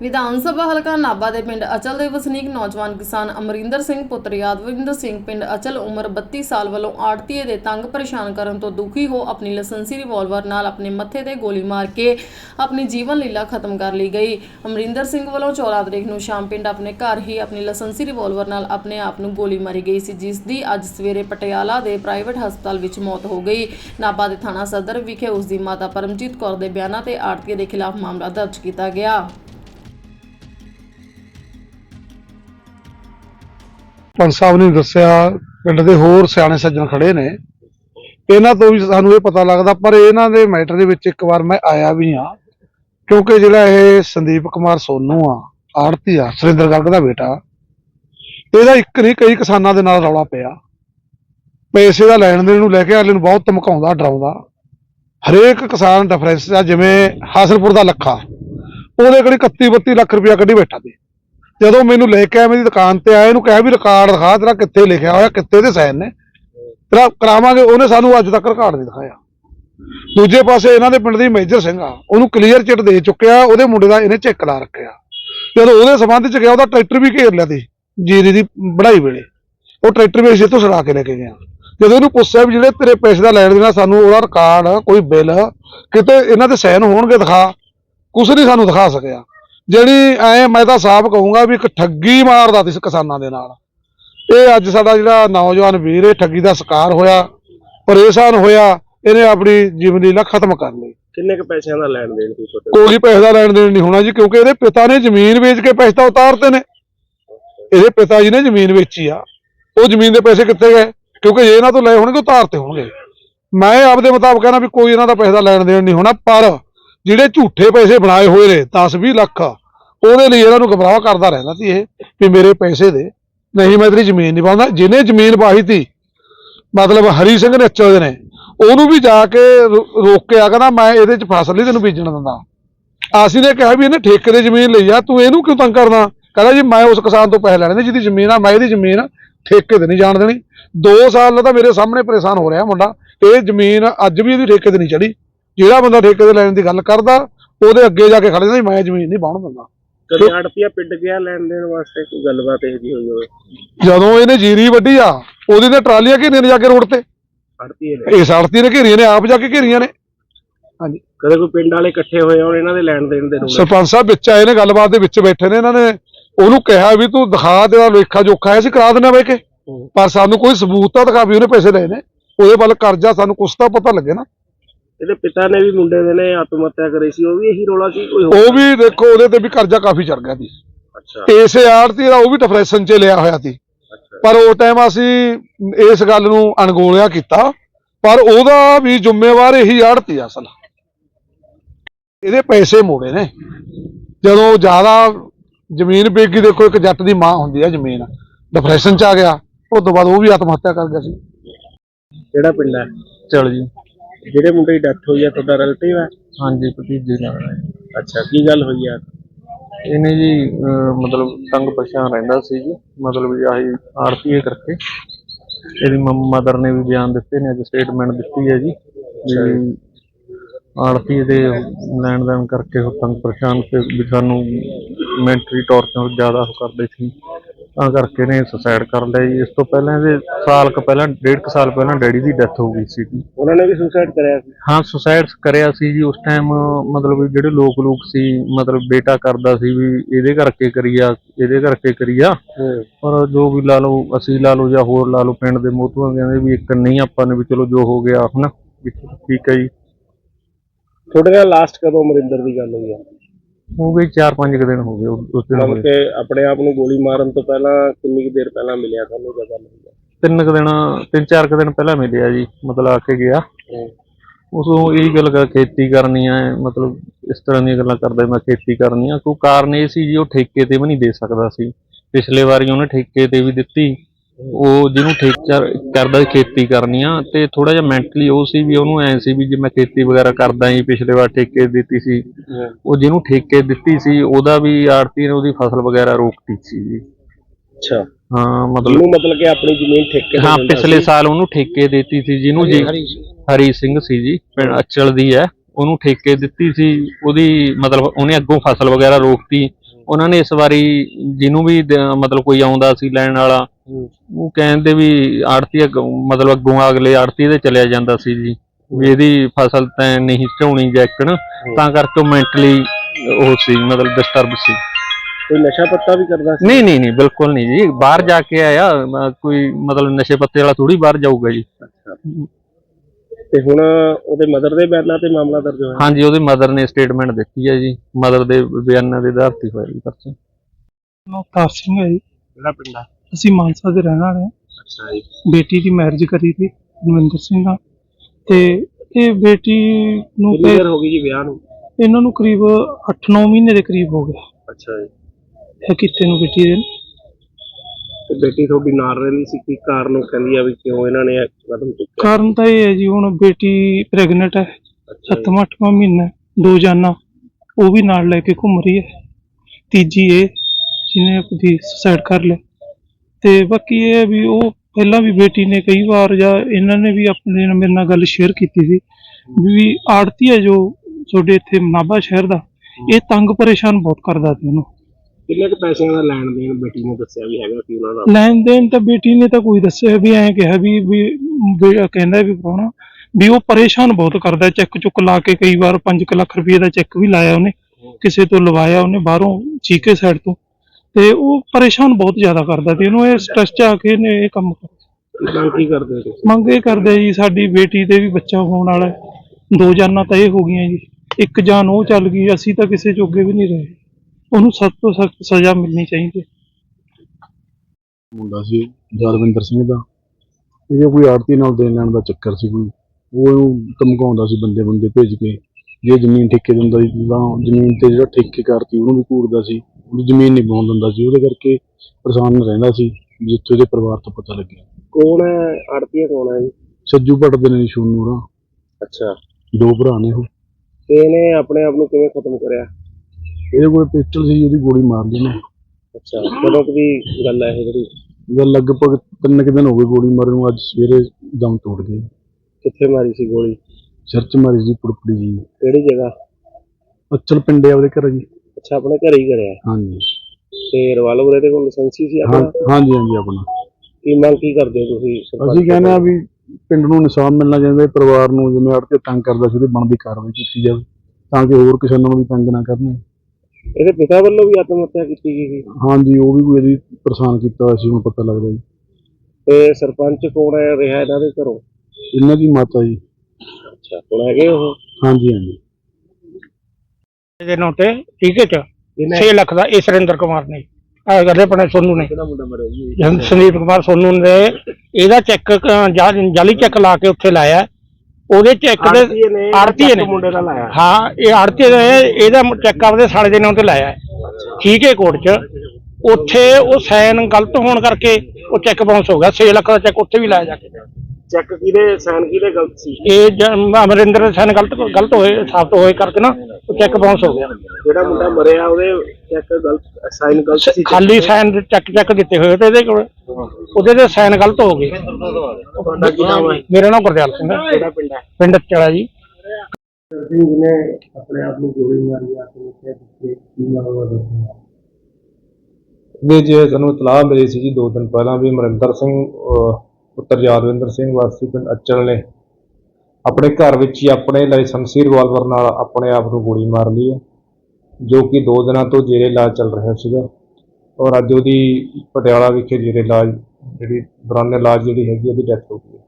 ਵਿਧਾਨ ਸਭਾ ਹਲਕਾ ਨਾਭਾ ਦੇ ਪਿੰਡ ਅਚਲ ਦੇ ਵਸਨੀਕ ਨੌਜਵਾਨ ਕਿਸਾਨ ਅਮਰਿੰਦਰ ਸਿੰਘ ਪੁੱਤਰ ਯਾਦਵਿੰਦਰ ਸਿੰਘ ਪਿੰਡ ਅਚਲ ਉਮਰ 32 ਸਾਲ ਵੱਲੋਂ ਆੜਤੀਏ ਦੇ ਤੰਗ ਪਰੇਸ਼ਾਨ ਕਰਨ ਤੋਂ ਦੁਖੀ ਹੋ ਆਪਣੀ ਲਾਇਸੈਂਸੀ ਰਿਵਾਲਵਰ ਨਾਲ ਆਪਣੇ ਮੱਥੇ ਤੇ ਗੋਲੀ ਮਾਰ ਕੇ ਆਪਣੀ ਜੀਵਨ ਲੀਲਾ ਖਤਮ ਕਰ ਲਈ ਗਈ। ਅਮਰਿੰਦਰ ਸਿੰਘ ਵੱਲੋਂ 14 ਤਰੀਕ ਨੂੰ ਸ਼ਾਮ ਪਿੰਡ ਆਪਣੇ ਘਰ ਹੀ ਆਪਣੀ ਲਾਇਸੈਂਸੀ ਰਿਵਾਲਵਰ ਨਾਲ ਆਪਣੇ ਆਪ ਨੂੰ ਗੋਲੀ ਮਾਰੀ ਗਈ ਸੀ, ਜਿਸ ਦੀ ਅੱਜ ਸਵੇਰੇ ਪਟਿਆਲਾ ਦੇ ਪ੍ਰਾਈਵੇਟ ਹਸਪਤਾਲ ਵਿੱਚ ਮੌਤ ਹੋ ਗਈ। ਨਾਭਾ ਦੇ ਥਾਣਾ ਸਦਰ ਵਿਖੇ ਉਸ ਦੀ ਮਾਤਾ ਪਰਮਜੀਤ ਕੌਰ ਦੇ ਬਿਆਨਾਂ ਤੇ ਆੜਤੀਏ ਦੇ ਖਿਲਾਫ ਮਾਮਲਾ ਦਰਜ ਕੀਤਾ ਗਿਆ। ਪੰਜ ਸਾਹਿਬ ਨੇ ਦੱਸਿਆ, ਪਿੰਡ ਦੇ ਹੋਰ ਸਿਆਣੇ ਸੱਜਣ ਖੜੇ ਨੇ। ਇਹਨਾਂ ਤੋਂ ਵੀ ਸਾਨੂੰ ਇਹ ਪਤਾ ਲੱਗਦਾ, ਪਰ ਇਹਨਾਂ ਦੇ ਮੈਟਰ ਦੇ ਵਿੱਚ ਇੱਕ ਵਾਰ ਮੈਂ ਆਇਆ ਵੀ ਹਾਂ, ਕਿਉਂਕਿ ਜਿਹੜਾ ਇਹ ਸੰਦੀਪ ਕੁਮਾਰ ਸੋਨੂ ਆ, ਆੜਤੀ ਆ, ਸੁਰਿੰਦਰ ਗਰਗ ਦਾ ਬੇਟਾ, ਇਹਦਾ ਇੱਕ ਨਹੀਂ, ਕਈ ਕਿਸਾਨਾਂ ਦੇ ਨਾਲ ਰੌਲਾ ਪਿਆ। ਪੈਸੇ ਦਾ ਲੈਣ ਦੇਣ ਨੂੰ ਲੈ ਕੇ ਅਗਲੇ ਨੂੰ ਬਹੁਤ ਧਮਕਾਉਂਦਾ, ਡਰਾਉਂਦਾ। ਹਰੇਕ ਕਿਸਾਨ ਡਿਫਰੈਂਸ ਆ, ਜਿਵੇਂ ਹਾਸਲਪੁਰ ਦਾ ਲੱਖਾ, ਉਹਦੇ ਕੋਲ 31 32 ਲੱਖ ਰੁਪਇਆ ਕੱਢੀ ਬੈਠਾ ਸੀ। ਜਦੋਂ ਮੈਨੂੰ ਲੈ ਕੇ ਆਇਆ, ਮੇਰੀ ਦੁਕਾਨ ਤੇ ਆਇਆ, ਇਹਨੂੰ ਕਿਹਾ ਵੀ ਰਿਕਾਰਡ ਦਿਖਾ, ਤੇਰਾ ਕਿੱਥੇ ਲਿਖਿਆ ਹੋਇਆ, ਕਿੱਥੇ ਦੇ ਸਾਈਨ ਨੇ। ਤੇਰਾ ਕਰਾਵਾਂਗੇ, ਉਹਨੇ ਸਾਨੂੰ ਅੱਜ ਤੱਕ ਰਿਕਾਰਡ ਨਹੀਂ ਦਿਖਾਇਆ। ਦੂਜੇ ਪਾਸੇ ਇਹਨਾਂ ਦੇ ਪਿੰਡ ਦੀ ਮੇਜਰ ਸਿੰਘ ਆ, ਉਹਨੂੰ ਕਲੀਅਰ ਚਿੱਟ ਦੇ ਚੁੱਕਿਆ, ਉਹਦੇ ਮੁੰਡੇ ਦਾ ਇਹਨੇ ਚੈੱਕ ਲਾ ਰੱਖਿਆ। ਜਦੋਂ ਉਹਦੇ ਸੰਬੰਧ ਚ ਗਿਆ, ਉਹਦਾ ਟਰੈਕਟਰ ਵੀ ਘੇਰ ਲਿਆ ਤੇ ਜੀਰੀ ਦੀ ਵਢਾਈ ਵੇਲੇ। ਉਹ ਟਰੈਕਟਰ ਵੀ ਅਸੀਂ ਤੋਂ ਛੜਾ ਕੇ ਲੈ ਕੇ ਗਿਆ ਜਦੋਂ ਇਹਨੂੰ ਪੁੱਛਿਆ ਵੀ ਜਿਹੜੇ ਤੇਰੇ ਪੈਸੇ ਦਾ ਲੈਣ ਦੇਣਾ, ਸਾਨੂੰ ਉਹਦਾ ਰਿਕਾਰਡ ਕੋਈ ਬਿੱਲ ਕਿਤੇ ਇਹਨਾਂ ਦੇ ਸਾਈਨ ਹੋਣਗੇ, ਦਿਖਾ। ਕੁਛ ਨਹੀਂ ਸਾਨੂੰ ਦਿਖਾ ਸਕਿਆ। ਜਿਹੜੀ ਐ ਮੈਂ ਤਾਂ ਸਾਫ਼ ਕਹੂੰਗਾ ਵੀ ਇੱਕ ਠੱਗੀ ਮਾਰਦਾ ਸੀ ਕਿਸਾਨਾਂ ਦੇ ਨਾਲ। ਇਹ ਅੱਜ ਸਾਡਾ ਜਿਹੜਾ ਨੌਜਵਾਨ ਵੀਰ ਇਹ ਠੱਗੀ ਦਾ ਸ਼ਿਕਾਰ ਹੋਇਆ ਪਰੇਸ਼ਾਨ ਹੋਇਆ ਇਹਨੇ ਆਪਣੀ ਜੀਵਨ ਲੀਲਾ ਖਤਮ ਕਰ ਲਈ। ਕਿੰਨੇ ਕ ਪੈਸਿਆਂ ਦਾ ਲੈਣ ਦੇਣ ਸੀ ਤੁਹਾਡੇ ਕੋਈ ਪੈਸੇ ਦਾ ਲੈਣ ਦੇਣ ਨਹੀਂ ਹੋਣਾ ਜੀ ਕਿਉਂਕਿ ਇਹਦੇ ਪਿਤਾ ਨੇ ਜ਼ਮੀਨ ਵੇਚ ਕੇ ਪੈਸੇ ਤਾਂ ਉਤਾਰਦੇ ਨੇ। ਇਹਦੇ ਪਿਤਾ ਜੀ ਨੇ ਜ਼ਮੀਨ ਵੇਚੀ ਆ। ਉਹ ਜ਼ਮੀਨ ਦੇ ਪੈਸੇ ਕਿੱਥੇ ਗਏ? ਕਿਉਂਕਿ ਜੇ ਇਹਨਾਂ ਤੋਂ ਲਏ ਹੋਣਗੇ ਉਤਾਰਤੇ ਹੋਣਗੇ। ਮੈਂ ਆਪਦੇ ਮੁਤਾਬਕ ਕਹਿੰਦਾ ਵੀ ਕੋਈ ਇਹਨਾਂ ਦਾ ਪੈਸੇ ਦਾ ਲੈਣ ਦੇਣ ਨਹੀਂ ਹੋਣਾ ਪਰ ਜਿਹੜੇ ਝੂਠੇ ਪੈਸੇ ਬਣਾਏ ਹੋਏ ਨੇ 10 20 ਲੱਖ ਉਹਦੇ ਲਈ ਇਹਨਾਂ ਨੂੰ ਗਮਰਾਹ ਕਰਦਾ ਰਹਿੰਦਾ ਸੀ ਇਹ, ਵੀ ਮੇਰੇ ਪੈਸੇ ਦੇ। ਨਹੀਂ, ਮੈਂ ਤੇਰੀ ਜ਼ਮੀਨ ਨਹੀਂ ਪਾਉਂਦਾ। ਜਿਹਨੇ ਜ਼ਮੀਨ ਵਾਹੀ ਤੀ ਮਤਲਬ ਹਰੀ ਸਿੰਘ ਨੇ ਅੱਚਲ ਨੇ, ਉਹਨੂੰ ਵੀ ਜਾ ਕੇ ਰੋਕ ਕੇ ਆ, ਕਹਿੰਦਾ ਮੈਂ ਇਹਦੇ ਚ ਫਸਲ ਨਹੀਂ ਤੈਨੂੰ ਬੀਜਣ ਦਿੰਦਾ। ਅਸੀਂ ਨੇ ਕਿਹਾ ਵੀ ਇਹਨੇ ਠੇਕੇ ਦੇ ਜ਼ਮੀਨ ਲਈ ਆ, ਤੂੰ ਇਹਨੂੰ ਕਿਉਂ ਤੰਗ ਕਰਦਾ ਕਹਿੰਦਾ ਜੀ, ਮੈਂ ਉਸ ਕਿਸਾਨ ਤੋਂ ਪੈਸੇ ਲੈਣੇ ਨੇ, ਜਿਹਦੀ ਜ਼ਮੀਨ ਆ, ਮੈਂ ਇਹਦੀ ਜ਼ਮੀਨ ਠੇਕੇ ਤੇ ਨਹੀਂ ਜਾਣ ਦੇਣੀ। 2 ਸਾਲ ਦਾ ਮੇਰੇ ਸਾਹਮਣੇ ਪਰੇਸ਼ਾਨ ਹੋ ਰਿਹਾ ਮੁੰਡਾ। ਇਹ ਜ਼ਮੀਨ ਅੱਜ ਵੀ ਇਹਦੀ ਠੇਕੇ ਤੇ ਨਹੀਂ ਚੜੀ ਜਿਹੜਾ ਬੰਦਾ ਠੇਕੇ ਤੇ ਲੈਣ ਦੀ ਗੱਲ ਕਰਦਾ ਉਹਦੇ ਅੱਗੇ ਜਾ ਕੇ ਖੜ ਜੀ ਮੈਂ ਜ਼ਮੀਨ ਨਹੀਂ ਬਾਉਣ ਦਿੰਦਾ। ਕਦੇ ਆੜਤੀਆ ਪਿੰਡ ਗਿਆ ਲੈਣ ਦੇਣ ਵਾਸਤੇ ਕੋਈ ਗੱਲਬਾਤ ਇਹੋ ਜਿਹੀ ਹੋਈ ਹੋਵੇ? ਜਦੋਂ ਇਹਨੇ ਜੀਰੀ ਵੱਢੀ ਆ ਉਹਦੀ ਤੇ ਟਰਾਲੀਆਂ ਘੇਰੀਆਂ ਨੇ ਜਾ ਕੇ ਰੋਡ ਤੇ। ਆੜਤੀਏ ਨੇ। ਇਹ ਸੜਤੀ ਨੇ ਘੇਰੀਆਂ ਨੇ ਆਪ ਜਾ ਕੇ ਘੇਰੀਆਂ ਨੇ। ਹਾਂਜੀ। ਕਦੇ ਕੋਈ ਪਿੰਡ ਵਾਲੇ ਇਕੱਠੇ ਹੋਏ ਹੋਣ ਇਹਨਾਂ ਦੇ ਲੈਣ ਦੇਣ ਦੇ ਨੂੰ ਸਰਪੰਚ ਸਾਹਿਬ ਵਿੱਚ ਆਏ ਨੇ ਗੱਲਬਾਤ ਦੇ ਵਿੱਚ ਬੈਠੇ ਨੇ ਇਹਨਾਂ ਨੇ। ਉਹਨੂੰ ਕਿਹਾ ਵੀ ਤੂੰ ਦਿਖਾ ਤੇਰਾ ਲੇਖਾ ਜੋਖਾ ਹੈ ਅਸੀਂ ਕਰਾ ਦਿੰਦੇ ਬੈ ਕੇ। ਪਰ ਸਾਨੂੰ ਕੋਈ ਸਬੂਤ ਤਾਂ ਦਿਖਾ ਵੀ ਉਹਨੇ ਪੈਸੇ ਲਏ ਨੇ। ਉਹਦੇ ਵੱਲ ਕਰਜ਼ਾ ਸਾਨੂੰ ਕੁਛ ਤਾਂ ਪਤਾ ਲੱਗੇ ਨਾ। ਇਹਦੇ ਪਿਤਾ ਨੇ ਵੀ ਮੁੰਡੇ ਦੇ ਨੇ ਆਤਮ ਹੱਤਿਆ ਕਰੀ ਸੀ ਉਹ ਵੀ ਇਹੀ ਰੋਲਾ ਸੀ ਕੋਈ ਹੋਰ ਉਹ ਵੀ ਦੇਖੋ ਉਹਦੇ ਤੇ ਵੀ ਕਰਜ਼ਾ ਕਾਫੀ ਚੜ ਗਿਆ ਸੀ। ਅੱਛਾ। ਇਸੇ ਆੜਤੀ ਦਾ ਉਹ ਵੀ ਡਿਫਰੈਸ਼ਨ 'ਚ ਲਿਆ ਹੋਇਆ ਸੀ। ਅੱਛਾ। ਪਰ ਉਸ ਟਾਈਮ ਅਸੀਂ ਇਸ ਗੱਲ ਨੂੰ ਅਣਗੋਲਿਆ ਕੀਤਾ। ਪਰ ਉਹਦਾ ਵੀ ਜ਼ਿੰਮੇਵਾਰ ਇਹੀ ਆੜਤੀ ਅਸਲ। ਇਹਦੇ ਪੈਸੇ ਮੋੜੇ ਨੇ। ਜਦੋਂ ਜ਼ਿਆਦਾ ਜ਼ਮੀਨ ਵੇਚੀ ਦੇਖੋ ਇੱਕ ਜੱਟ ਦੀ ਮਾਂ ਹੁੰਦੀ ਆ ਜ਼ਮੀਨ। ਡਿਫਰੈਸ਼ਨ 'ਚ ਆ ਗਿਆ। ਉਸ ਤੋਂ ਬਾਅਦ ਉਹ ਵੀ ਆਤਮ ਹੱਤਿਆ ਕਰ ਗਿਆ ਸੀ। ਕਿਹੜਾ ਪਿੰਡ ਹੈ? ਚਲ ਜੀ। ਜਿਹੜੇ ਮੁੰਡੇ ਦੀ ਡੈਥ ਹੋਈ ਹੈ ਤੁਹਾਡਾ ਰਿਲੇਟਿਵ ਹੈ ਹਾਂਜੀ ਭਤੀਜੇ ਹੈ। ਅੱਛਾ ਕੀ ਗੱਲ ਹੋਈ ਹੈ ਇਹਨੇ ਜੀ ਅਹ, ਮਤਲਬ ਤੰਗ ਪਰੇਸ਼ਾਨ ਰਹਿੰਦਾ ਸੀ ਜੀ ਮਤਲਬ ਜੀ ਆਹੀ ਆਰਤੀਏ ਕਰਕੇ। ਇਹਦੀ ਮਦਰ ਨੇ ਵੀ ਬਿਆਨ ਦਿੱਤੇ ਨੇ ਅੱਜ ਸਟੇਟਮੈਂਟ ਦਿੱਤੀ ਹੈ ਜੀ ਆਰਤੀਏ ਦੇ ਲੈਣ ਦੇਣ ਕਰਕੇ ਉਹ ਤੰਗ ਪਰੇਸ਼ਾਨ ਤੇ ਵੀ ਸਾਨੂੰ ਮੈਂਟਰੀ ਟੌਰਚਰ ਜ਼ਿਆਦਾ ਉਹ ਕਰਦੇ ਸੀ। ਤਾਂ ਕਰਕੇ ਨੇ ਸੁਸਾਇਡ ਕਰ ਲਿਆ ਜੀ। ਇਸ ਤੋਂ ਪਹਿਲਾਂ ਇਹਦੇ ਸਾਲ ਕੁ ਪਹਿਲਾਂ ਡੇਢ ਕੁ ਸਾਲ ਪਹਿਲਾਂ ਡੈਡੀ ਦੀ ਡੈਥ ਹੋ ਗਈ ਸੀ ਜੀ। ਉਹਨਾਂ ਨੇ ਵੀ ਸੁਸਾਈਡ ਕਰਿਆ ਸੀ? ਹਾਂ ਸੁਸਾਇਡ ਕਰਿਆ ਸੀ ਜੀ। ਉਸ ਟਾਈਮ ਮਤਲਬ ਜਿਹੜੇ ਲੋਕ ਲੋਕ ਸੀ ਮਤਲਬ ਬੇਟਾ ਕਰਦਾ ਸੀ ਵੀ ਇਹਦੇ ਕਰਕੇ ਕਰੀਆ ਇਹਦੇ ਕਰਕੇ ਕਰੀਆ। ਪਰ ਜੋ ਵੀ ਲਾ ਲਓ ਅਸੀਂ ਲਾ ਲਓ ਜਾਂ ਹੋਰ ਲਾ ਲਓ ਪਿੰਡ ਦੇ ਮੋਤੂਆਂ ਕਹਿੰਦੇ ਵੀ ਇੱਕ ਨਹੀਂ ਆਪਾਂ ਨੇ ਵੀ ਚਲੋ ਜੋ ਹੋ ਗਿਆ ਹਨਾ। ਠੀਕ ਹੈ ਜੀ। ਤੁਹਾਡੇ ਨਾਲ ਲਾਸਟ ਕਦੋਂ ਅਮਰਿੰਦਰ ਦੀ ਗੱਲ ਹੋਈ ਹੈ ਹੋ ਗਈ 4-5 ਦਿਨ ਹੋ ਗਏ ਉਸ ਉਸ ਦਿਨ ਮਤਲਬ ਹੋਏ। ਕਿ ਆਪਣੇ ਆਪ ਨੂੰ ਗੋਲੀ ਮਾਰਨ ਤੋਂ ਪਹਿਲਾਂ ਕਿੰਨੀ ਕੁ ਦੇਰ ਪਹਿਲਾਂ ਮਿਲਿਆ ਤੁਹਾਨੂੰ ਜਦ ਗੱਲ ਹੋਈ ਹੈ ਤਿੰਨ ਕੁ ਦਿਨ ਤਿੰਨ ਚਾਰ ਕੁ ਦਿਨ ਪਹਿਲਾਂ ਮਿਲਿਆ ਜੀ ਮਤਲਬ ਆ ਕੇ ਗਿਆ। ਉਸੋਂ ਇਹ ਗੱਲ ਕਰ ਖੇਤੀ ਕਰਨੀ ਆ ਮਤਲਬ ਇਸ ਤਰ੍ਹਾਂ ਦੀਆਂ ਗੱਲਾਂ ਕਰਦਾ ਮੈਂ ਖੇਤੀ ਕਰਨੀ ਆ। ਕੋਈ ਕਾਰਨ ਇਹ ਸੀ ਜੀ ਉਹ ਠੇਕੇ ਤੇ ਵੀ ਨਹੀਂ ਦੇ ਸਕਦਾ ਸੀ। ਪਿਛਲੇ ਵਾਰੀ ਉਹਨੇ ਠੇਕੇ ਤੇ ਵੀ ਦਿੱਤੀ। ਉਹ ਜਿਹਨੂੰ ਠੇਕਾ ਕਰਦਾ ਖੇਤੀ ਕਰਨੀ ਆ ਤੇ ਥੋੜਾ ਜਿਹਾ ਮੈਂਟਲੀ ਉਹ ਸੀ ਵੀ ਉਹਨੂੰ ਐ ਸੀ ਵੀ ਜੇ ਮੈਂ ਖੇਤੀ ਵਗੈਰਾ ਕਰਦਾ ਜੀ ਪਿਛਲੇ ਵਾਰ ਠੇਕੇ ਦਿੱਤੀ ਸੀ ਉਹ ਜਿਹਨੂੰ ਠੇਕੇ ਦਿੱਤੀ ਸੀ ਉਹਦਾ ਵੀ ਆੜਤੀ ਨੇ ਉਹਦੀ ਫਸਲ ਵਗੈਰਾ ਰੋਕਤੀ ਸੀ ਜੀ। ਅੱਛਾ। ਹਾਂ ਮਤਲਬ ਜਿਹਨੂੰ ਮਤਲਬ ਕਿ ਆਪਣੀ ਜ਼ਮੀਨ ਠੇਕੇ ਤੇ ਹਾਂ ਦਿੰਦਾ ਪਿਛਲੇ ਸੀ। ਸਾਲ ਉਹਨੂੰ ਠੇਕੇ ਦਿੱਤੀ ਸੀ ਜਿਹਨੂੰ ਜੀ ਹਰੀ ਸਿੰਘ ਸੀ ਜੀ ਪਿੰਡ ਅਚਲ ਦੀ ਹੈ ਉਹਨੂੰ ਠੇਕੇ ਦਿੱਤੀ ਸੀ ਉਹਦੀ ਮਤਲਬ ਉਹਨੇ ਅੱਗੋਂ ਫਸਲ ਵਗੈਰਾ ਰੋਕਤੀ। ਉਹਨਾਂ ਨੇ ਇਸ ਵਾਰੀ ਜਿਹਨੂੰ ਵੀ ਦ- ਮਤਲਬ ਕੋਈ ਆਉਂਦਾ ਸੀ ਲੈਣ ਵਾਲਾ ਉਹ ਕਹਿੰਦੇ ਵੀ ਆੜਤੀ ਮਤਲਬ ਅੱਗੋਂ ਅਗਲੇ ਆੜਤੀ ਦੇ ਚਲਿਆ ਜਾਂਦਾ ਸੀ ਜੀ। ਵੀ ਇਹਦੀ ਫਸਲ ਤਾਂ ਨਹੀਂ ਝੋਣੀ ਜੈਕਣ ਤਾਂ ਕਰਕੇ ਮੈਂਟਲੀ ਉਹ ਸੀ ਮਤਲਬ ਡਿਸਟਰਬ ਸੀ। ਕੋਈ ਨਸ਼ਾ ਪੱਤਾ ਵੀ ਕਰਦਾ ਸੀ? ਨਹੀਂ ਨਹੀਂ ਨਹੀਂ ਬਿਲਕੁਲ ਨਹੀਂ ਜੀ। ਬਾਹਰ ਜਾ ਕੇ ਆਇਆ ਕੋਈ ਮਤਲਬ ਨਸ਼ੇ ਪੱਤੇ ਵਾਲਾ ਥੋੜੀ ਬਾਹਰ ਜਾਊਗਾ ਜੀ। ਤੇ ਹੁਣ ਉਹਦੇ ਮਦਰ ਦੇ ਬਿਆਨਾਂ ਤੇ ਮਾਮਲਾ ਦਰਜ ਹੋਇਆ? ਹਾਂਜੀ ਉਹਦੀ ਮਦਰ ਨੇ ਸਟੇਟਮੈਂਟ ਦਿੱਤੀ ਹੈ ਜੀ। ਮਦਰ ਦੇ ਬਿਆਨਾਂ ਦੇ ਆਧਾਰ ਤੇ ਹੋਇਆ ਜੀ ਪਰਚਾ। ਨਾਮ ਅਵਤਾਰ ਸਿੰਘ ਹੈ ਜੀ। ਕਿਹੜਾ ਪਿੰਡ ਆ? ਅਸੀਂ ਮਾਨਸਾ ਦੇ ਰਹਿਣ ਵਾਲੇ ਹਾਂ। ਅੱਛਾ ਜੀ। ਬੇਟੀ ਦੀ ਮੈਰਿਜ ਕਰੀ ਸੀ ਰਮਿੰਦਰ ਸਿੰਘ ਨਾਲ। ਤੇ ਇਹ ਬੇਟੀ ਨੂੰ ਕਿੰਨੀ ਤੇ ਹੋ ਗਈ ਜੀ ਵਿਆਹ ਨੂੰ? ਇਹਨਾਂ ਨੂੰ ਕਰੀਬ 8-9 ਮਹੀਨੇ ਦੇ ਕਰੀਬ ਹੋ ਗਿਆ ਅੱਛਾ ਜੀ। ਇਹ ਕਿਤੇ ਨੂੰ ਬੇਟੀ ਦੇ। ਤੇ ਬੇਟੀ ਤੁਹਾਡੀ ਨਾਲ ਰਹਿੰਦੀ ਸੀ ਕੀ ਕਾਰਨ ਉਹ ਕਹਿੰਦੀ ਆ ਵੀ ਕਿਉਂ ਇਹਨਾਂ ਨੇ ਇਹ ਕਦਮ ਚੁੱਕਿਆ? ਕਾਰਨ ਤਾਂ ਇਹ ਹੈ ਜੀ ਹੁਣ ਬੇਟੀ ਪ੍ਰੈਗਨੈਂਟ ਹੈ ਅੱਛਾ ਜੀ। ਸੱਤਵਾਂ ਅੱਠਵਾਂ ਮਹੀਨਾ ਹੈ, ਦੋ ਜਾਨਾਂ ਉਹ ਵੀ ਨਾਲ ਲੈ ਕੇ ਘੁੰਮ ਰਹੀ ਹੈ। ਤੀਜੀ ਇਹ ਜਿਹਨੇ ਆਪਣੀ ਸੁਸਾਈਡ ਕਰ ਲਿਆ। ਤੇ ਬਾਕੀ ਇਹ ਵੀ ਉਹ ਪਹਿਲਾਂ ਵੀ ਬੇਟੀ ਨੇ ਕਈ ਵਾਰ ਜਾਂ ਇਹਨਾਂ ਨੇ ਵੀ ਆਪਣੇ ਨਾਲ ਮੇਰੇ ਨਾਲ ਗੱਲ ਸ਼ੇਅਰ ਕੀਤੀ ਸੀ ਵੀ ਆੜਤੀ ਹੈ ਜੋ ਤੁਹਾਡੇ ਇੱਥੇ ਨਾਭਾ ਸ਼ਹਿਰ ਦਾ ਇਹ ਤੰਗ ਪਰੇਸ਼ਾਨ ਬਹੁਤ ਕਰਦਾ ਸੀ ਉਹਨੂੰ। ਕਿੰਨੇ ਕੁ ਪੈਸਿਆਂ ਦਾ ਲੈਣ ਦੇਣ ਬੇਟੀ ਨੇ ਦੱਸਿਆ ਵੀ ਹੈਗਾ ਕਿ ਉਹਨਾਂ ਦਾ? ਲੈਣ ਦੇਣ ਤਾਂ ਬੇਟੀ ਨੇ ਤਾਂ ਕੋਈ ਦੱਸਿਆ ਵੀ ਐਂ ਕਿਹਾ ਵੀ ਵੀ ਵੀ ਕਹਿੰਦਾ ਵੀ ਪ੍ਰਾਹੁਣਾ ਵੀ ਉਹ ਪਰੇਸ਼ਾਨ ਬਹੁਤ ਕਰਦਾ ਚੈੱਕ ਚੁੱਕ ਲਾ ਕੇ ਕਈ ਵਾਰ 5 ਲੱਖ ਰੁਪਏ ਦਾ ਚੈੱਕ ਵੀ ਲਾਇਆ ਉਹਨੇ ਕਿਸੇ ਤੋਂ ਲਵਾਇਆ ਉਹਨੇ ਬਾਹਰੋਂ ਚੀਕੇ ਸਾਈਡ ਤੋਂ। ਤੇ ਉਹ ਪਰੇਸ਼ਾਨ ਬਹੁਤ ਜ਼ਿਆਦਾ ਕਰਦਾ ਤੇ ਇਹਨੂੰ ਇਹ ਸਟ੍ਰੈਸ ਚ ਆ ਕੇ ਇਹਨੇ ਇਹ ਕੰਮ ਕਰ ਮੰਗ ਕੀ ਕਰਦੇ ਹੋ ਤੁਸੀਂ? ਮੰਗ ਇਹ ਕਰਦੇ ਜੀ ਸਾਡੀ ਬੇਟੀ ਦੇ ਵੀ ਬੱਚਾ ਹੋਣ ਵਾਲਾ ਹੈ। ਦੋ ਜਾਨਾਂ ਤਾਂ ਇਹ ਹੋ ਗਈਆਂ ਜੀ। ਇੱਕ ਜਾਨ ਉਹ ਚੱਲ ਗਈ ਅਸੀਂ ਤਾਂ ਕਿਸੇ ਜੋਗੇ ਵੀ ਨਹੀਂ ਰਹੇ। ਉਹਨੂੰ ਸਖਤ ਤੋਂ ਸਖਤ ਸਜ਼ਾ ਮਿਲਣੀ ਚਾਹੀਦੀ ਹੈ। ਮੁੰਡਾ ਸੀ ਜਰਵਿੰਦਰ ਸਿੰਘ ਦਾ। ਇਹ ਕੋਈ ਆੜਤੀ ਨਾਲ ਦੇਣ ਲੈਣ ਦਾ ਚੱਕਰ ਸੀ ਕੋਈ। ਉਹ ਇਹਨੂੰ ਧਮਕਾਉਂਦਾ ਸੀ ਬੰਦੇ ਬੰਦੇ ਭੇਜ ਕੇ। ਜੇ ਜ਼ਮੀਨ ਠੇਕੇ ਦਿੰਦਾ ਸੀ ਤਾਂ ਜ਼ਮੀਨ ਤੇ ਜਿਹੜਾ ਠੇਕੇਦਾਰ ਸੀ ਉਹਨੂੰ ਵੀ ਘੂਰਦਾ ਸੀ ਉਹਦੀ ਜ਼ਮੀਨ ਨਹੀਂ ਪਾਉਣ ਦਿੰਦਾ ਸੀ ਉਹਦੇ ਕਰਕੇ ਪਰੇਸ਼ਾਨ ਰਹਿੰਦਾ ਸੀ ਜਿੱਥੇ ਉਹਦੇ ਪਰਿਵਾਰ ਤੋਂ ਪਤਾ ਲੱਗਿਆ। ਕੌਣ ਹੈ? ਆੜਤੀਆ ਕੌਣ ਹੈ ਜੀ? ਸੱਜੂ ਭੱਟ ਦੇ ਨੇ ਸ਼ੂਨੂਰਾ ਅੱਛਾ। ਦੋ ਭਰਾ ਨੇ ਉਹ। ਤੇ ਇਹਨੇ ਆਪਣੇ ਆਪ ਨੂੰ ਕਿਵੇਂ ਖਤਮ ਕਰਿਆ? ਇਹਦੇ ਕੋਲ ਪਿਸਟਲ ਸੀ ਉਹਦੀ ਗੋਲੀ ਮਾਰ ਲਈ ਨੇ ਅੱਛਾ ਕਦੋਂ ਕੁ ਦੀ ਗੱਲ ਹੈ ਇਹ ਜਿਹੜੀ? ਗੱਲ ਲਗਭਗ ਤਿੰਨ ਕੁ ਦਿਨ ਹੋ ਗਏ ਗੋਲੀ ਮਾਰਨ ਨੂੰ ਅੱਜ ਸਵੇਰੇ ਦਮ ਤੋੜ ਗਏ। ਕਿੱਥੇ ਮਾਰੀ ਸੀ ਗੋਲੀ? ਸਿਰ 'ਚ ਮਾਰੀ ਜੀ ਪੁੜਪੜੀ ਜੀ। ਕਿਹੜੀ ਜਗ੍ਹਾ? ਅਚਲ ਪਿੰਡੇ ਆਪਦੇ ਘਰ ਜੀ। ਅੱਛਾ ਆਪਣੇ ਘਰੇ ਹੀ ਕਰਿਆ ਹਾਂਜੀ। ਤੇ ਰਿਵਾਲਵਰ ਇਹਦੇ ਕੋਲ ਲਾਇਸੈਂਸੀ ਸੀ ਹਾਂ ਆਪਣਾ ਹਾਂਜੀ ਹਾਂਜੀ ਆਪਣਾ। ਕੀ ਮੰਗ ਕੀ ਕਰਦੇ ਹੋ ਤੁਸੀਂ ਸਰਪੰਚ ਅਸੀਂ ਕਹਿੰਦੇ ਆ ਵੀ ਪਿੰਡ ਨੂੰ ਇਨਸਾਫ ਮਿਲਣਾ ਚਾਹੀਦਾ ਹੈ ਪਰਿਵਾਰ ਨੂੰ ਜਿਵੇਂ ਅੜ ਕੇ ਤੰਗ ਕਰਦਾ ਸੀ ਉਹਦੀ ਬਣਦੀ ਕਾਰਵਾਈ ਕੀਤੀ ਜਾਵੇ ਤਾਂ ਕਿ ਹੋਰ ਕਿਸੇ ਨੂੰ ਵੀ ਤੰਗ ਨਾ ਕਰਨ। ਇਹਦੇ ਪਿਤਾ ਵੱਲੋਂ ਵੀ ਆਤਮ ਹੱਤਿਆ ਕੀਤੀ ਗਈ ਸੀ? ਹਾਂਜੀ ਉਹ ਵੀ ਕੋਈ ਇਹਦੀ ਪਰੇਸ਼ਾਨ ਕੀਤਾ ਹੋਇਆ ਸੀ ਹੁਣ ਪਤਾ ਲੱਗਦਾ ਜੀ। ਤੇ ਸਰਪੰਚ ਕੌਣ ਹੈ ਰਿਹਾ ਇਹਨਾਂ ਦੇ ਘਰੋਂ? ਇਹਨਾਂ ਦੀ ਮਾਤਾ ਜੀ। ਅੱਛਾ ਹੁਣ ਹੈਗੇ ਉਹ? ਹਾਂਜੀ ਹਾਂਜੀ। ਦੇ ਨਾਂ ਤੇ ਠੀਕ ਹੈ ਚ ਇਹਨੇ 6 ਲੱਖ ਦਾ ਇਹ ਸੁਰਿੰਦਰ ਕੁਮਾਰ ਨੇ। ਆ ਕਰਦੇ ਆਪਣੇ ਸੋਨੂ ਨੇ। ਕਿਹੜਾ ਮੁੰਡਾ ਮਰਿਆ ਜੀ? ਜਨ- ਸੰਦੀਪ ਕੁਮਾਰ ਸੋਨੂ ਨੇ। ਇਹਦਾ ਚੈੱਕ ਜਾਲੀ ਚੈੱਕ ਲਾ ਕੇ ਉੱਥੇ ਲਾਇਆ। ਉਹਦੇ ਚੈੱਕ ਦੇ ਆੜਤੀਏ ਨੇ ਮੁੰਡੇ ਦਾ ਲਾਇਆ। ਹਾਂ ਇਹ ਆੜਤੀ ਨੇ ਇਹਦਾ ਚੈੱਕ ਆਪਦੇ ਸਾਲੇ ਦੇ ਨਾਂ ਤੇ ਲਾਇਆ। ਹੈ। ਠੀਕ ਹੈ ਕੋਰਟ 'ਚ। ਉੱਥੇ ਉਹ ਸਾਈਨ ਗਲਤ ਹੋਣ ਕਰਕੇ ਉਹ ਚੈੱਕ ਬਾਉਂਸ ਹੋ ਗਿਆ। 6 ਲੱਖ ਦਾ ਚੈੱਕ ਉੱਥੇ ਵੀ ਲਾਇਆ ਜਾ ਕੇ। ਚੈੱਕ ਕਿਹਦੇ ਸਾਈਨ ਕਿਹਦੇ ਗਲਤ ਸੀ। ਇਹ ਜ- ਅਮਰਿੰਦਰ ਦੇ ਸਾਈਨ ਗਲਤ ਗਲਤ ਹੋਏ ਸਾਬਤ ਹੋਏ ਕਰਕੇ ਨਾ ਉਹ ਚੈੱਕ ਬਾਉਂਸ ਹੋ ਗਿਆ। ਜਿਹੜਾ ਮੁੰਡਾ ਮਰਿਆ ਉਹਦੇ ਚੈੱਕ ਗਲਤ ਸਾਈਨ ਗਲਤ ਸੀ। ਖਾਲੀ ਸਾਈਨ ਚੈੱਕ ਚੈੱਕ ਦਿੱਤੇ ਹੋਏ ਤੇ ਇਹਦੇ ਕੋਲ। ਉਹਦੇ ਤੇ ਸਾਈਨ ਗਲਤ ਹੋ ਗਏ। ਤੁਹਾਡਾ ਕੀ ਨਾਮ ਹੈ? ਮੇਰਾ ਨਾਮ ਗੁਰਦਿਆਲ ਸਿੰਘ ਹੈ। ਕਿਹੜਾ ਪਿੰਡ ਹੈ? ਪਿੰਡ ਚੜਾ ਜੀ। ਸਿੰਘ ਨੇ ਆਪਣੇ ਆਪ ਨੂੰ ਗੋਲੀ ਮਾਰੀ ਆ ਕੇ ਉੱਥੇ ਕੀ ਮਾਰਵਾ ਦੱਸਿਆ? ਵੀ ਜੇ ਸਾਨੂੰ ਇਤਲਾਹ ਮਿਲੀ ਸੀ ਜੀ ਦੋ ਦਿਨ ਪਹਿਲਾਂ ਵੀ ਅਮਰਿੰਦਰ ਸਿੰਘ ਅਹ, ਪੁੱਤਰ ਯਾਦਵਿੰਦਰ ਸਿੰਘ, ਵਾਸੀ ਪਿੰਡ ਅਚਲ ਨੇ ਆਪਣੇ ਘਰ ਵਿੱਚ ਹੀ ਆਪਣੇ ਲਾਇਸੈਂਸੀ ਰਿਵਾਲਵਰ ਨਾਲ ਆਪਣੇ ਆਪ ਨੂੰ ਗੋਲੀ ਮਾਰ ਲਈ ਹੈ, ਜੋ ਕਿ ਦੋ ਦਿਨਾਂ ਤੋਂ ਜੇਰੇ ਇਲਾਜ ਚੱਲ ਰਿਹਾ ਸੀਗਾ। ਔਰ ਅੱਜ ਉਹਦੀ ਪਟਿਆਲਾ ਵਿਖੇ ਜੇਰੇ ਇਲਾਜ, ਜਿਹੜੀ ਦੌਰਾਨ ਇਲਾਜ ਜਿਹੜੀ ਹੈਗੀ ਉਹਦੀ ਡੈਥ ਹੋ ਗਈ ਹੈ।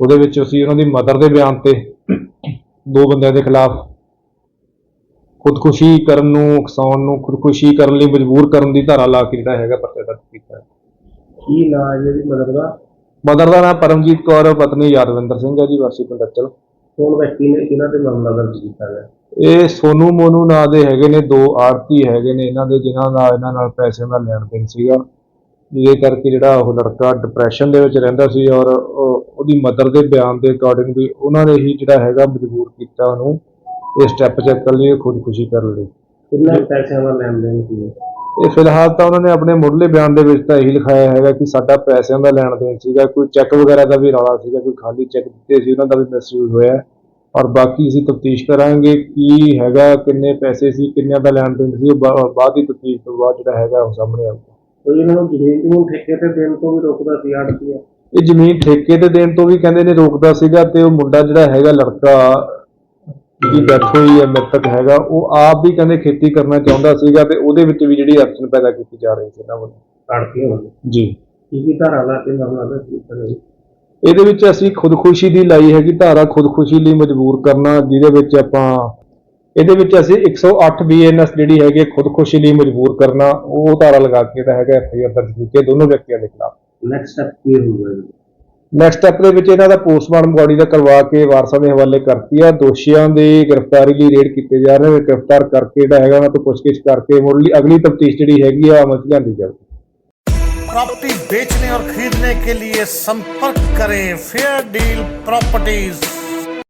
ਉਹਦੇ ਵਿੱਚ ਅਸੀਂ ਉਹਨਾਂ ਦੀ ਮਦਰ ਦੇ ਬਿਆਨ ਤੇ ਦੋ ਬੰਦਿਆਂ ਦੇ ਖਿਲਾਫ ਖੁਦਕੁਸ਼ੀ ਕਰਨ ਨੂੰ ਉਕਸਾਉਣ ਨੂੰ, ਖੁਦਕੁਸ਼ੀ ਕਰਨ ਲਈ ਮਜਬੂਰ ਕਰਨ ਦੀ ਧਾਰਾ ਲਾ ਕੇ ਜਿਹੜਾ ਹੈਗਾ ਪਰਚਾ ਦਰਜ ਕੀਤਾ ਹੈ। ਕੀ ਨਾਂ ਹੈ ਇਹਦੀ ਮਦਰ ਦਾ? ਮਦਰ ਦਾ ਨਾਮ ਪਰਮਜੀਤ ਕੌਰ ਪਤਨੀ ਯਾਦਵਿੰਦਰ ਸਿੰਘ ਹੈ ਜੀ ਵਾਸੀ ਪਿੰਡ ਅਚਲ। ਕੌਣ ਵਿਅਕਤੀ ਨੇ ਇਹਨਾਂ ਤੇ ਮਾਮਲਾ ਦਰਜ ਕੀਤਾ ਹੈ ਇਹ ਸੋਨੂ ਮੋਨੂ ਨਾਂ ਦੇ ਹੈਗੇ ਨੇ ਦੋ ਆੜਤੀ ਹੈਗੇ ਨੇ ਇਹਨਾਂ ਦੇ ਜਿਨ੍ਹਾਂ ਦਾ ਇਹਨਾਂ ਨਾਲ ਪੈਸੇ ਦਾ ਲੈਣ ਦੇਣ ਸੀਗਾ। ਇਹ ਕਰਕੇ ਜਿਹੜਾ ਉਹ ਲੜਕਾ ਡਿਪਰੈਸ਼ਨ ਦੇ ਵਿੱਚ ਰਹਿੰਦਾ ਸੀ ਔਰ ਉਹ- ਉਹਦੀ ਮਦਰ ਦੇ ਬਿਆਨ ਦੇ ਅਕੋਰਡਿੰਗ ਵੀ ਉਹਨਾਂ ਨੇ ਹੀ ਜਿਹੜਾ ਹੈਗਾ ਮਜਬੂਰ ਕੀਤਾ ਉਹਨੂੰ। ਇਹ ਸਟੈਪ ਚੱਕਣ ਲਈ ਖੁਦਕੁਸ਼ੀ ਕਰਨ ਲਈ। ਕਿੰਨੇ ਪੈਸਿਆਂ ਦਾ ਲੈਣ ਦੇਣ ਸੀ ਇਹ ਫਿਲਹਾਲ ਤਾਂ ਉਹਨਾਂ ਨੇ ਆਪਣੇ ਮੁੱਢਲੇ ਬਿਆਨ ਦੇ ਵਿੱਚ ਤਾਂ ਇਹੀ ਲਿਖਾਇਆ ਹੈਗਾ ਕਿ ਸਾਡਾ ਪੈਸਿਆਂ ਦਾ ਲੈਣ ਦੇਣ ਸੀਗਾ ਕੋਈ ਚੈੱਕ ਵਗੈਰਾ ਦਾ ਵੀ ਰੌਲਾ ਸੀਗਾ ਕੋਈ ਖਾਲੀ ਚੈੱਕ ਦਿੱਤੇ ਸੀ ਉਹਨਾਂ ਦਾ ਵੀ ਮਿਸਯੂਜ਼ ਹੋਇਆ। ਔਰ ਬਾਕੀ ਅਸੀਂ ਤਫਤੀਸ਼ ਕਰਾਂਗੇ ਕੀ ਹੈਗਾ ਕਿੰਨੇ ਪੈਸੇ ਸੀ ਕਿੰਨਿਆਂ ਦਾ ਲੈਣ ਦੇਣ ਸੀ ਉਹ ਬਾ- ਬਾਅਦ ਦੀ ਤਫਤੀਸ਼ ਤੋਂ ਬਾਅਦ ਜਿਹੜਾ ਹੈਗਾ ਉਹ ਸਾਹਮਣੇ ਆਊਗਾ ਕੋਈ ਇਹਨਾਂ ਨੂੰ ਜ਼ਮੀਨ ਨੂੰ ਠੇਕੇ ਤੇ ਦੇਣ ਤੋਂ ਵੀ ਰੋਕਦਾ ਸੀ ਆੜਤੀ ਇਹ ਜ਼ਮੀਨ ਠੇਕੇ ਤੇ ਦੇਣ ਤੋਂ ਵੀ ਕਹਿੰਦੇ ਨੇ ਰੋਕਦਾ ਸੀਗਾ ਤੇ ਉਹ ਮੁੰਡਾ ਜਿਹੜਾ ਹੈਗਾ ਲੜਕਾ ਜਿਹਦੀ ਡੈਥ ਹੋਈ ਹੈ ਮ੍ਰਿਤਕ ਹੈਗਾ। ਉਹ ਆਪ ਵੀ ਕਹਿੰਦੇ ਖੇਤੀ ਕਰਨਾ ਚਾਹੁੰਦਾ ਸੀਗਾ ਤੇ ਉਹਦੇ ਵਿੱਚ ਵੀ ਜਿਹੜੀ ਅੜਚਨ ਪੈਦਾ ਕੀਤੀ ਜਾ ਰਹੀ ਸੀ ਇਹਨਾਂ ਵੱਲੋਂ। ਆੜਤੀ ਵੱਲੋਂ। ਜੀ। ਕੀ ਕੀ ਧਾਰਾ ਲਾ ਕੇ ਮਾਮਲਾ ਦਰਜ ਕੀਤਾ ਗਿਆ? ਇਹਦੇ ਵਿੱਚ ਅਸੀਂ ਖੁਦਕੁਸ਼ੀ ਦੀ ਲਾਈ ਹੈਗੀ ਧਾਰਾ ਖੁਦਕੁਸ਼ੀ ਲਈ ਮਜਬੂਰ ਕਰਨਾ ਜਿਹਦੇ ਵਿੱਚ ਆਪਾਂ ਇਹਦੇ ਵਿੱਚ ਅਸੀਂ 108 ਬੀਐਨਐਸ ਜਿਹੜੀ ਹੈਗੀ ਖੁਦਕੁਸ਼ੀ ਲਈ ਮਜਬੂਰ ਕਰਨਾ ਉਹ ਧਾਰਾ ਲਗਾ ਕੇ ਇਹਦਾ ਹੈਗਾ ਐਫਆਈਆਰ ਦਰਜ ਕੀਤੀ ਦੋਨੋਂ ਵਿਅਕਤੀਆਂ ਦੇ ਖਿਲਾਫ। ਨੈਕਸਟ ਸਟੈਪ ਕੀ ਹੋਊਗਾ ਨੈਕਸਟ ਸਟੈਪ ਦੇ ਵਿੱਚ ਇਹਨਾਂ ਦਾ ਪੋਸਟਮਾਰਟਮ ਬੋਡੀ ਦਾ ਕਰਵਾ ਕੇ ਵਾਰਸਾਂ ਦੇ ਹਵਾਲੇ ਕਰਤੀ ਆ ਦੋਸ਼ੀਆਂ ਦੀ ਗ੍ਰਿਫਤਾਰੀ ਲਈ ਰੇਡ ਕੀਤੇ ਜਾ ਰਹੇ ਨੇ ਗ੍ਰਿਫਤਾਰ ਕਰਕੇ ਜਿਹੜਾ ਹੈਗਾ ਉਹਨਾਂ ਤੋਂ ਪੁੱਛਗਿੱਛ ਕਰਕੇ ਮੁੱਢਲੀ ਅਗਲੀ ਤਫਤੀਸ਼ ਜਿਹੜੀ ਹੈਗੀ ਆ ਅਮਲ 'ਚ ਲਿਆਂਦੀ ਜਾਊਗੀ प्रॉपर्टी बेचने और खरीदने के लिए संपर्क करें फेयर डील प्रॉपर्टीज